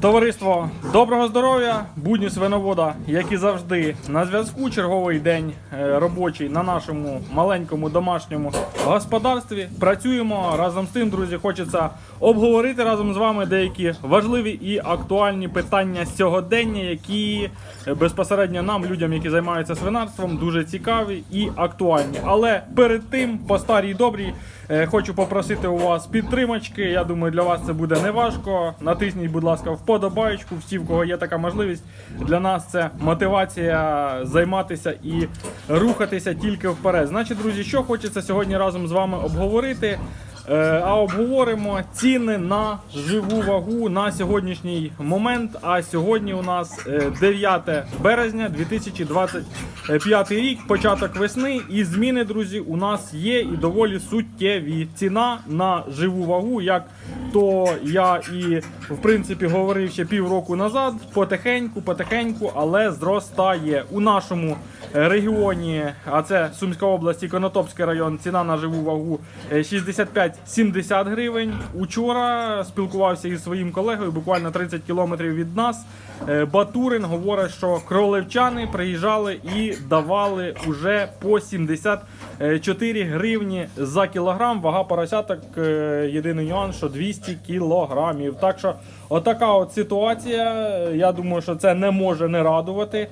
Товариство, доброго здоров'я, будні свиновода, як і завжди, на зв'язку. Черговий день е, робочий на нашому маленькому домашньому господарстві. Працюємо разом з тим, друзі. Хочеться обговорити разом з вами деякі важливі і актуальні питання сьогодення, які е, безпосередньо нам, людям, які займаються свинарством, дуже цікаві і актуальні. Але перед тим, по старій добрій, е, хочу попросити у вас підтримочки. Я думаю, для вас це буде неважко. Натисніть, будь ласка, вподобаєчку. Всі, в кого є така можливість. Для нас це мотивація займатися і рухатися тільки вперед. Значить, друзі, що хочеться сьогодні разом з вами обговорити. Е, а обговоримо ціни на живу вагу на сьогоднішній момент. А сьогодні у нас е, 9 березня 2025 рік, початок весни. І зміни, друзі, у нас є і доволі суттєві ціна на живу вагу. Як то я і в принципі говорив ще півроку назад, потихеньку, потихеньку, але зростає у нашому регіоні. А це Сумська область і Конотопський район. Ціна на живу вагу е, 65 70 гривень. Учора спілкувався із своїм колегою, буквально 30 кілометрів від нас. Е, Батурин говорить, що кролевчани приїжджали і давали уже по 74 гривні за кілограм. Вага поросяток. Е, єдиний нюанс, що 200 кілограмів. Так що, отака от ситуація. Я думаю, що це не може не радувати.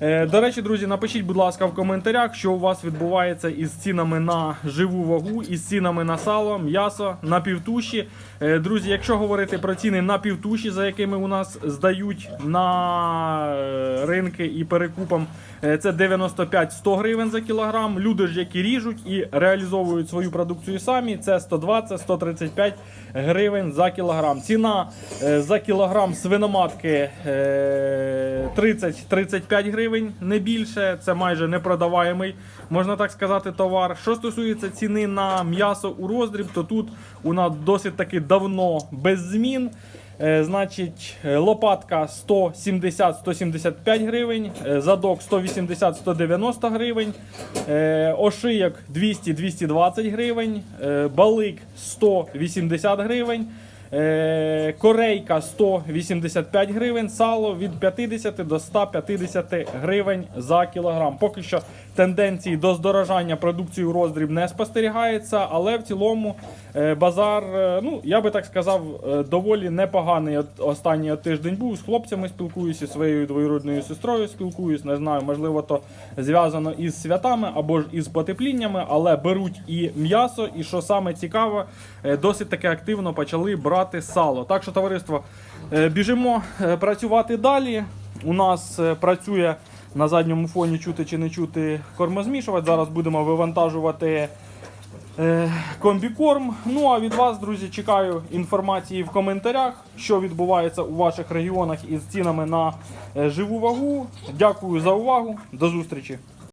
Е, До речі, друзі, напишіть, будь ласка, в коментарях, що у вас відбувається із цінами на живу вагу, із цінами на сало, м'ясо, на півтуші. Е, Друзі, якщо говорити про ціни на півтуші, за якими у нас здають на е, ринки і перекупам, це 95-100 гривень за кілограм. Люди ж, які ріжуть і реалізовують свою продукцію самі, це 120-135 гривень за кілограм. Ціна за кілограм свиноматки 30-35 гривень, не більше. Це майже непродаваємий, можна так сказати, товар. Що стосується ціни на м'ясо у роздріб, то тут у нас досить таки давно без змін. Е, Значить, е, лопатка 170-175 гривень, е, задок 180-190 гривень, е, ошийок 200-220 гривень, е, балик 180 гривень, е, корейка 185 гривень, сало від 50 до 150 гривень за кілограм. Поки що тенденції до здорожання продукції у роздріб не спостерігається, але в цілому е, базар, е, ну я би так сказав, е, доволі непоганий. Останній тиждень був з хлопцями спілкуюся, своєю двоюродною сестрою спілкуюсь. Не знаю, можливо, то зв'язано із святами або ж із потепліннями, але беруть і м'ясо, і що саме цікаво, досить таки активно почали брати сало. Так що, товариство, біжимо працювати далі. У нас працює на задньому фоні чути чи не чути кормозмішувач. Зараз будемо вивантажувати е, комбікорм. Ну а від вас, друзі, чекаю інформації в коментарях, що відбувається у ваших регіонах із цінами на е, живу вагу. Дякую за увагу. До зустрічі.